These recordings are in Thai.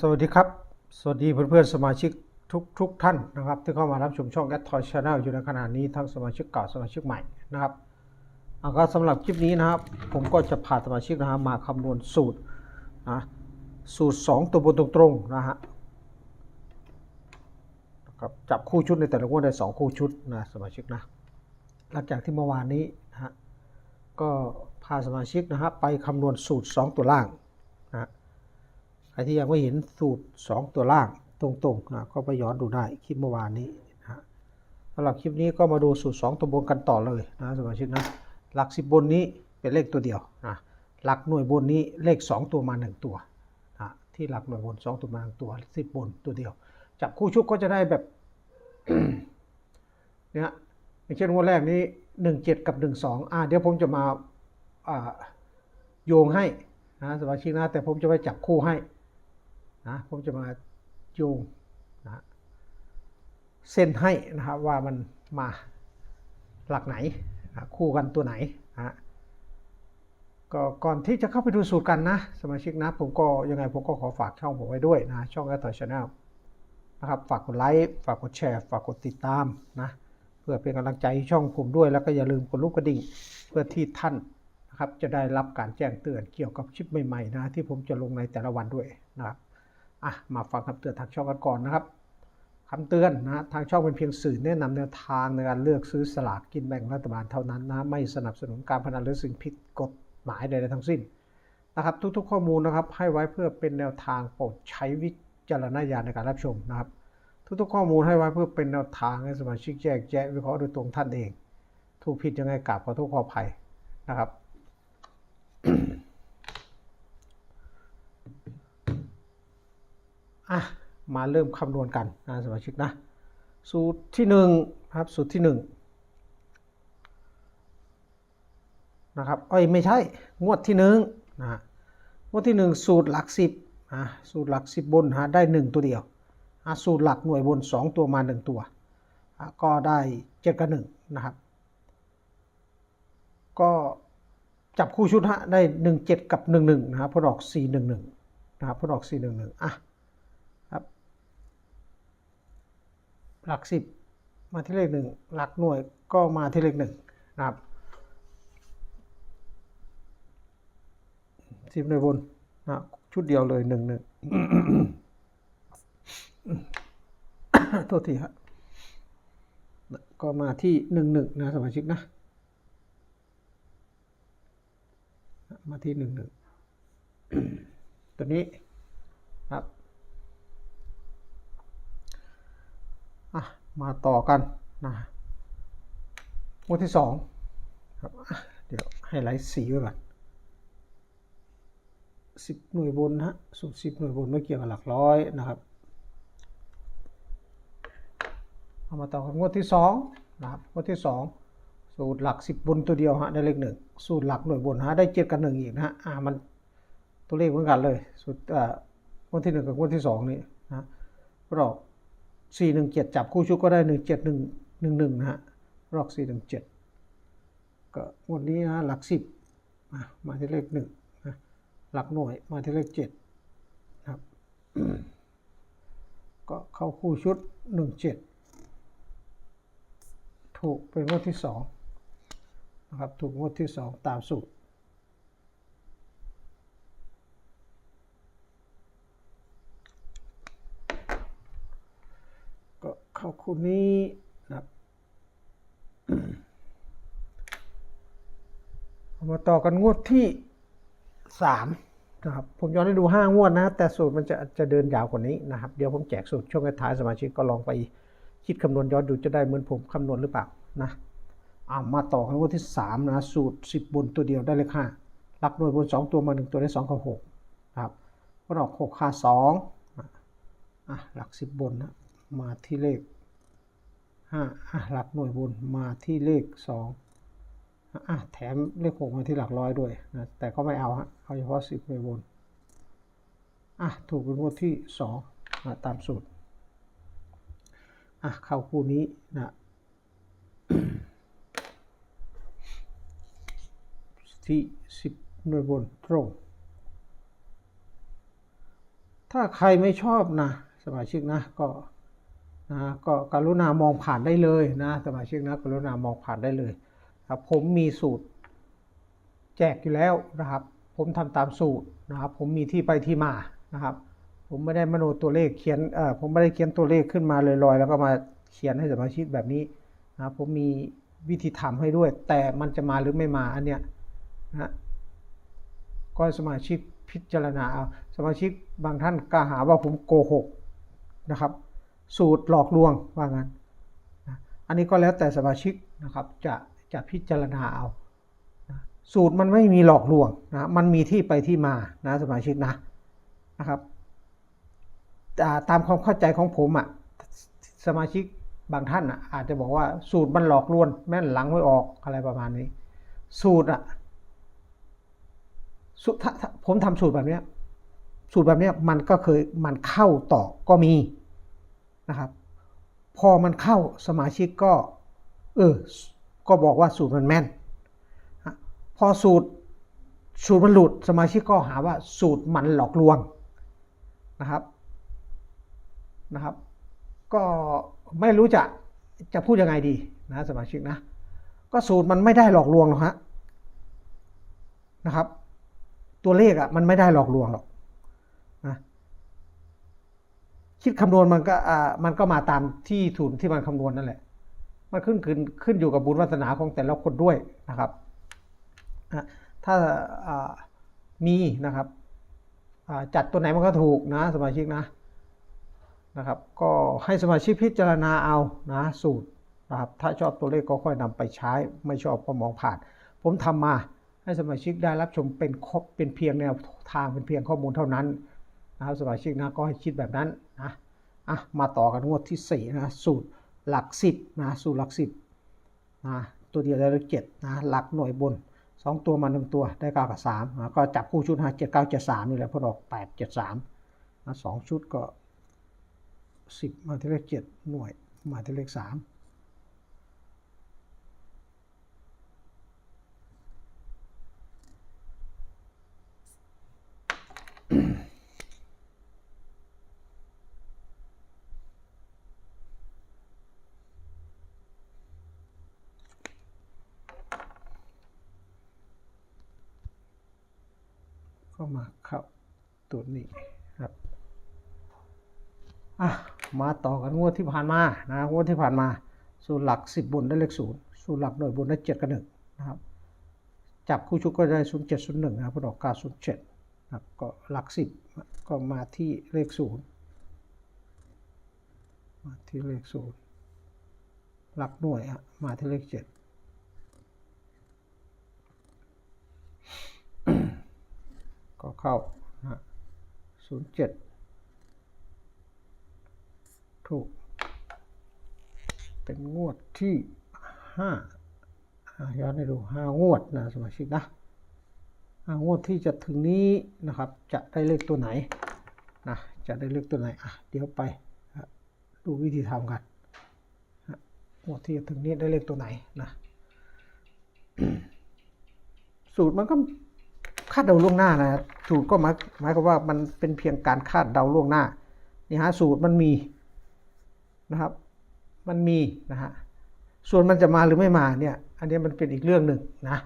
สวัสดีครับ สวัสดีเพื่อนๆสมาชิกทุกทุกท่านนะครับ ที่เข้ามารับชมช่อง a d t o y Channel อยู่ในขณะนี้ทั้งสมาชิกเก่าสมาชิกใหม่นะครับอ่าก็สำหรับคลิปนี้นะครับ ผมก็จะพาสมาชิกนะครับมาคำนวณสูตรนะสูตร 2 ตัวบนตรงๆนะฮะนะครับจับคู่ชุดในแต่ละงวดได้ 2 คู่ชุดนะสมาชิกนะหลังจากที่เมื่อวานนี้นะฮะก็พาสมาชิกนะฮะไปคำนวณสูตร 2 ตัวล่างนะฮะ ใครที่ยังไม่เห็นสูตร 2 ตัวล่างตรงๆนะก็ไปย้อนดูได้คลิปเมื่อวานนี้นะฮะสำหรับคลิปนี้ก็มาดูสูตร 2 ตัวบนกันต่อเลยนะสมาชิกนะหลัก 10 บนนี้เป็นเลขตัวเดียวนะหลักหน่วยบนนี้เลข 2 ตัวมา 1 ตัวนะที่หลักหน่วยบน 2 ตัวมา 1 ตัว 10 บนตัวเดียว จับคู่ชุดก็จะได้แบบเนี่ยอย่างเช่นงวันแรกนี้ 17 กับ 12 อ่าเดี๋ยวผมจะมาอ่าโยงให้นะสมาชิกนะแต่ผมจะไปจับคู่ให้ นะผมจะมาโยงนะเส้นให้นะครับว่ามันมาหลักไหนนะคู่กันตัวไหนนะก็ก่อนที่จะเข้าไปดูสูตรกันนะ สมาชิกนะ ผมก็ยังไงผมก็ขอฝากช่องผมไว้ด้วยนะ ช่องแอตต่อยชาแนลนะครับฝากกดไลค์ฝากกดแชร์ ฝากกดติดตามนะเพื่อเป็นกำลังใจช่องผมด้วย แล้วก็อย่าลืมกดลูกกระดิ่งเพื่อที่ท่านนะครับจะได้รับการแจ้งเตือนเกี่ยวกับคลิปใหม่ๆนะที่ผมจะลงในแต่ละวันด้วยนะครับ อะมาฟังคำเตือนทางช่องกันก่อนนะครับคำเตือนนะทางช่องเป็นเพียงสื่อแนะนำแนวทางในการเลือกซื้อสลากกินแบ่งรัฐบาลเท่านั้นนะไม่สนับสนุนการพนันหรือสิ่งผิดกฎหมายใดๆทั้งสิ้นนะครับ ทุกๆข้อมูลนะครับให้ไว้เพื่อเป็นแนวทางโปรดใช้วิจารณญาณในการรับชมนะครับ ทุกๆข้อมูลให้ไว้เพื่อเป็นแนวทางให้สมาชิกแยกแยะวิเคราะห์โดยตรงท่านเอง ถูกผิดยังไงกราบขอโทษขออภัยนะครับ อะมาเริ่มคำนวณกันนะสมาชิกนะ สูตรที่หนึ่งครับสูตรที่หนึ่งนะครับเอ้ยไม่ใช่งวดที่หนึ่งนะงวดที่หนึ่งสูตรหลักสิบอะสูตรหลักสิบบนหาได้หนึ่งตัวเดียวสูตรหลักหน่วยบนสองตัวมาหนึ่งตัว ก็ได้เจ็ดกับหนึ่งนะครับ ก็จับคู่ชุดฮะได้หนึ่งเจ็ดกับหนึ่งหนึ่งนะครับพออกสี่หนึ่งหนึ่งนะครับพออกสี่หนึ่งหนึ่งอะ ครับ หลักสิบมาที่เลขหนึ่งหลักหน่วยก็มาที่เลขหนึ่งนะครับสิบหน่วยบนนะชุดเดียวเลยหนึ่งหนึ่งโทษทีครับก็มาที่หนึ่งหนึ่งนะสมาชิกนะ มาที่หนึ่งหนึ่งตัวนี้ครับ อะ มาต่อกันนะหมวดที่สองครับเดี๋ยวให้ไลท์สีไว้ก่อนสิบหน่วยบนฮะสูตรสิบหน่วยบนไม่เกี่ยวกับหลักร้อยนะครับเอามาต่อกันงวดที่สองนะครับงวดที่สองสูตรหลักสิบบนตัวเดียวฮะได้เลขหนึ่งสูตรหลักหน่วยบนฮะได้เจ็ดกับหนึ่งอีกนะฮะอ่ามันตัวเลขเหมือนกันเลยสูตรอ่างวดที่หนึ่งกับงวดที่สองนี่นะรอบ สี่หนึ่งเจ็ดจับคู่ชุดก็ได้หนึ่งเจ็ดหนึ่งหนึ่งหนึ่งนะฮะรอกสี่หนึ่งเจ็ดก็งวดนี้นะหลักสิบมามาที่เลขหนึ่งนะหลักหน่วยมาที่เลขเจ็ดนะครับ ก็เข้าคู่ชุดหนึ่งเจ็ดถูกเป็นงวดที่สองนะครับถูกงวดที่สองตามสูตร ก็ เข้าคู่นี้นะครับมาต่อกันงวดที่สามนะครับผมย้อนให้ดูห้างวดนะแต่สูตรมันจะจะเดินยาวกว่านี้นะครับ เดี๋ยวผมแจกสูตรช่วงท้ายสมาชิกก็ลองไปคิดคำนวณย้อนดูจะได้เหมือนผมคำนวณหรือเปล่านะอามาต่อกันงวดที่สามนะสูตรสิบบนตัวเดียวได้เลขห้าหลักหน่วยบนสองตัวมาหนึ่งตัวได้สองกับหกนะครับก็ออกหกค่าสองอะหลักสิบบนนะ มาที่เลขห้าอะหลักหน่วยบนมาที่เลขสองอะแถมเลขหกมาที่หลักร้อยด้วยนะแต่ก็ไม่เอาฮะเอาเฉพาะสิบหน่วยบนอะถูกเป็นงวดที่สองนะตามสูตรอะเข้าคู่นี้นะที่สิบหน่วยบนตรง ถ้าใครไม่ชอบนะสมาชิกนะก็ นะก็กรุณามองผ่านได้เลยนะสมาชิกนะกรุณามองผ่านได้เลยครับผมมีสูตรแจกอยู่แล้วนะครับ ผมทำตามสูตรนะครับ ผมมีที่ไปที่มานะครับ ผมไม่ได้มโนตัวเลขเขียนเอ่อผมไม่ได้เขียนตัวเลขขึ้นมาลอยๆ แล้วก็มาเขียนให้สมาชิกแบบนี้นะครับผมมีวิธีทำให้ด้วย แต่มันจะมาหรือไม่มาอันเนี้ยนะก็สมาชิกพิจารณาเอาสมาชิกบางท่านก็หาว่าผมโกหกนะครับ สูตรหลอกลวงว่างั้นอันนี้ก็แล้วแต่สมาชิกนะครับจะจะพิจารณาเอาสูตรมันไม่มีหลอกลวงนะมันมีที่ไปที่มานะสมาชิกนะนะครับอ่ตามความเข้าใจของผมอะ่ะสมาชิกบางท่านอะอาจจะบอกว่าสูตรมันหลอกลวงแม่นหลังไม่ออกอะไรประมาณนี้ สูตรอะ่ะสูตรถ้าถ้าผมทำสูตรแบบเนี้ยสูตรแบบเนี้ยมันก็เคยมันเข้าต่อก็มี นะครับ พอมันเข้าสมาชิกก็เออก็บอกว่าสูตรมันแม่น พอสูตรสูตรมันหลุดสมาชิกก็หาว่าสูตรมันหลอกลวงนะครับนะครับ ก็ไม่รู้จะจะพูดยังไงดีนะสมาชิกนะ ก็สูตรมันไม่ได้หลอกลวงหรอกฮะนะครับ ตัวเลขอะ่ะมันไม่ได้หลอกลวงหรอกนะ คิดคำนวณมันก็อ่ามันก็มาตามที่สูตรที่มันคำนวณนั่นแหละ มันขึ้นขึ้นขึ้นอยู่กับบุญวาสนาของแต่ละคนด้วยนะครับ ถ้าอ่ามีนะครับอ่าจัดตัวไหนมันก็ถูกนะสมาชิกนะนะครับ ก็ให้สมาชิกพิจารณาเอานะสูตรนะครับ ถ้าชอบตัวเลขก็ค่อยนำไปใช้ ไม่ชอบก็มองผ่าน ผมทำมาให้สมาชิกได้รับชมเป็นครบเป็นเพียงแนวทางเป็นเพียงข้อมูลเท่านั้นนะครับสมาชิกนะก็ให้คิดแบบนั้น อะมาต่อกันงวดที่ 4 นะ สูตรหลัก 10 นะ สูตรหลัก 10 นะ ตัวเดียวได้เลขเจ็ดนะ หลักหน่วยบน 2 ตัวมา 1 ตัวได้9กับ3นะก็จับคู่ชุด5 7 9 7 3นี่แหละพอดอก 8 7 3นะ2ชุดก็ 10 มาที่เลข 7 หน่วยมาที่เลข 3 ก็มาเข้าตัวนี้ครับอะมาต่อกันงวดที่ผ่านมานะงวดที่ผ่านมา สูตรหลัก 10 บนได้เลขศูนย์สูตรหลักหน่วยบนได้7กับ1นะครับจับคู่ชุกก็ได้ 0 7 0 1นะครับผลออกกา0 7นะครับก็หลัก 10 ก็มาที่เลขศูนย์มาที่เลขศูนย์หลักหน่วยอะมาที่เลข7 เข้าศูนย์เจ็ดถูก เป็นงวดที่ห้าย้อนให้ดูห้างวดนะสมาชิกนะห้างวดที่จะถึงนี้นะครับ จะได้เลขตัวไหนนะจะได้เลขตัวไหนอะเดี๋ยวไปดูวิธีทำกันงวดที่จะถึงนี้ได้เลขตัวไหนนะสูตรมันก็ คาดเดาล่วงหน้านะสูตรก็หมายหมายความว่ามันเป็นเพียงการคาดเดาล่วงหน้านี่ฮะสูตรมันมีนะครับ มันมีนะฮะส่วนมันจะมาหรือไม่มาเนี่ย อันนี้มันเป็นอีกเรื่องหนึ่งนะ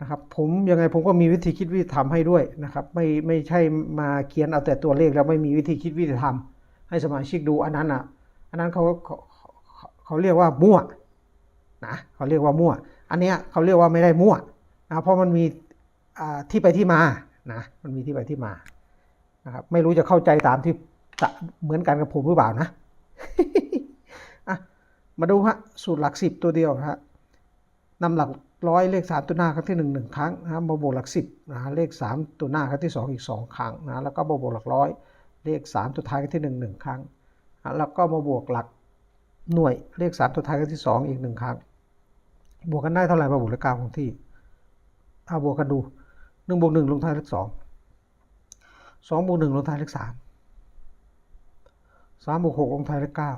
นะครับผมยังไงผมก็มีวิธีคิดวิธีทำให้ด้วยนะครับ ไม่ไม่ใช่มาเขียนเอาแต่ตัวเลขแล้วไม่มีวิธีคิดวิธีทำให้สมาชิกดูอันนั้นอะ อันนั้นเขาเขาเขาเขาเรียกว่ามั่วนะเขาเรียกว่ามั่ว อันเนี้ยเขาเรียกว่าไม่ได้มั่วนะเพราะมันมี ที่ไปที่มานะมันมีที่ไปที่มานะครับไม่รู้จะเข้าใจตามที่เหมือนกันกับผมหรือเปล่านะอะมาดูฮะสูตรหลักสิบตัวเดียวฮะนำหลักร้อยเลขสามตัวหน้าครั้งที่หนึ่งหนึ่งครั้งนะมาบวกหลักสิบนะเลขสามตัวหน้าครั้งที่สองอีกสองครั้งนะแล้วก็มาบวกหลักร้อยเลขสามตัวท้ายครั้งที่หนึ่งหนึ่งครั้งอะแล้วก็มาบวกหลักหน่วยเลขสามตัวท้ายครั้งที่สองอีกหนึ่งครั้งบวกกันได้เท่าไหร่มาบวกเลขเก้าของที่เอาบวกกันดู นึ่งบวกหนึ่งลงท้ายเลขสองสองบวกหนึ่งลงท้ายเลขสามสามบวกหกลงท้ายเลขเก้า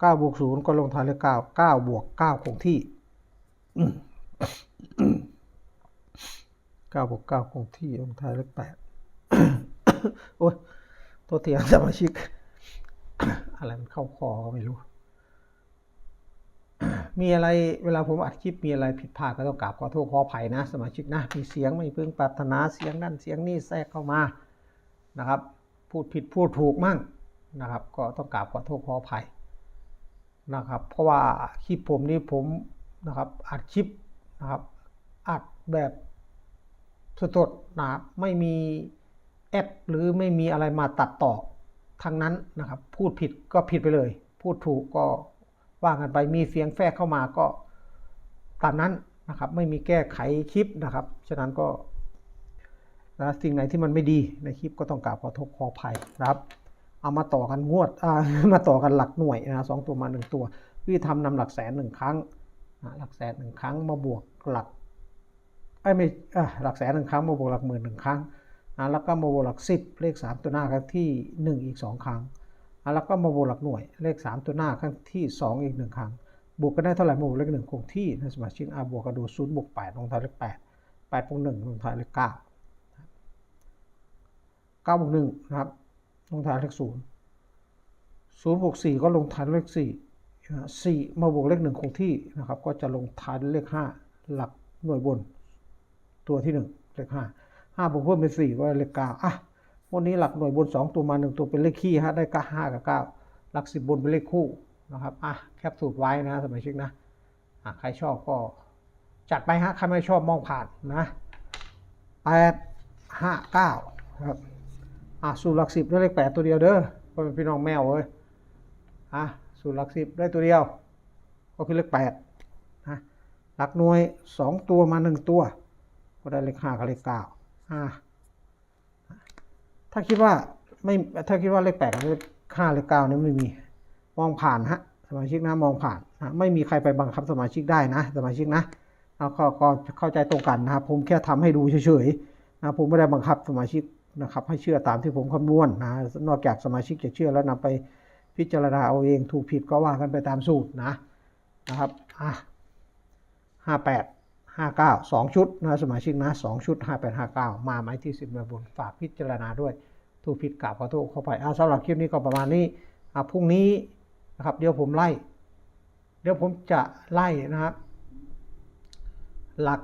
เก้าบวกศูนย์ก็ลงท้ายเลขเก้าเก้าบวกเก้าคงที่เก้าบวกเก้าคงที่ลงท้ายเลขแปดโอ้ยตัวเตียงสมาชิก อะไรมันเข้าคอก็ไม่รู้ มีอะไรเวลาผมอัดคลิปมีอะไรผิดพลาดก็ต้องกราบขอโทษขออภัยนะ สมาชิกนะมีเสียงไม่พึงปรารถนาเสียงนั่นเสียงนี่แทรกเข้ามานะครับ พูดผิดพูดถูกมั่งนะครับ ก็ต้องกราบขอโทษขออภัยนะครับ เพราะว่าคลิปผมนี่ผมนะครับอัดคลิปนะครับอัดแบบสดๆนะครับไม่มีแอปหรือไม่มีอะไรมาตัดต่อทั้งนั้นนะครับ พูดผิดก็ผิดไปเลย พูดถูกก็ ว่ากันไปมีเสียงแทรกเข้ามาก็ตามนั้นนะครับ ไม่มีแก้ไขคลิปนะครับ ฉะนั้นก็นะสิ่งไหนที่มันไม่ดีในคลิปก็ต้องกราบขอโทษขออภัยนะครับ เอามาต่อกันงวดอ่ามาต่อกันหลักหน่วยนะสองตัวมาหนึ่งตัววิธีทำนำหลักแสนหนึ่งครั้งนะหลักแสนหนึ่งครั้งมาบวกหลักไอ้ไม่หลักแสนหนึ่งครั้งมาบวกหลักหมื่นหนึ่งครั้งนะแล้วก็มาบวกหลักสิบเลขสามตัวหน้าครั้งที่หนึ่งอีกสองครั้ง แล้วก็มาบวกหลักหน่วยเลขสามตัวหน้าครั้งที่สองอีกหนึ่งครั้ง บวกกันได้เท่าไหร่มาบวกเลขหนึ่งคงที่นะสมาชิกอาบวกกระดูศูนย์บวกแปดลงท้ายเลขแปดแปดบวกหนึ่งลงท้ายเลขเก้าเก้าบวกหนึ่งนะครับลงท้ายเลขศูนย์ศูนย์บวกสี่ก็ลงท้ายเลขสี่สี่มาบวกเลขหนึ่งคงที่นะครับก็จะลงท้ายเลขห้าหลักหน่วยบน ตัวที่หนึ่งเลขห้าห้าบวกเพิ่มเป็นสี่ก็เลขเก้าอะ วันนี้หลักหน่วยบนสองตัวมาหนึ่งตัวเป็นเลขขี้ฮะได้ก็ห้ากับเก้าหลักสิบบนเป็นเลขคู่นะครับอะแคปสูตรไว้นะสมาชิกนะอะใครชอบก็จัดไปฮะใครไม่ชอบมองผ่านนะแปดห้าเก้าครับอะสูตรหลักสิบได้เลขแปดตัวเดียวเด้อพ่อแม่พี่น้องแมวเอ้ยอะสูตรหลักสิบได้ตัวเดียว ก็คือเลขแปดนะหลักหน่วยสองตัวมาหนึ่งตัว ก็ได้เลขห้ากับเลขเก้าอะ ถ้าคิดว่าไม่ถ้าคิดว่าเลขแปดกับเลขห้าเลขเก้านี่ไม่มีมองผ่านฮะสมาชิกนะมองผ่านนะไม่มีใครไปบังคับสมาชิกได้นะ สมาชิกนะแล้วก็เข้าใจตรงกันนะครับ ผมแค่ทำให้ดูเฉยๆนะผมไม่ได้บังคับสมาชิกนะครับ ให้เชื่อตามที่ผมคำนวณนะนอกจากสมาชิกจะเชื่อแล้วนำไปพิจารณาเอาเองถูกผิดก็ว่ากันไปตามสูตรนะนะครับอะห้าแปด ห้าเก้าสองชุดนะสมาชิกนะสองชุดห้าแปดห้าเก้ามาไหมที่สิบเมบุญฝากพิจารณาด้วยถูกผิดกราบขอโทษเข้าไปอาสำหรับคลิปนี้ก็ประมาณนี้อ่าพรุ่งนี้นะครับเดี๋ยวผมไล่ เดี๋ยวผมจะไล่นะครับ หลัก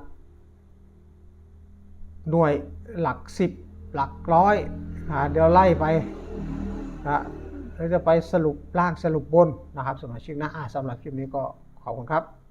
หน่วยหลักสิบหลักร้อยอ่าเดี๋ยวไล่ไปนะแล้วจะไปสรุปล่างสรุปบนนะครับสมาชิกนะอ่าสำหรับคลิปนี้ก็ขอบคุณครับ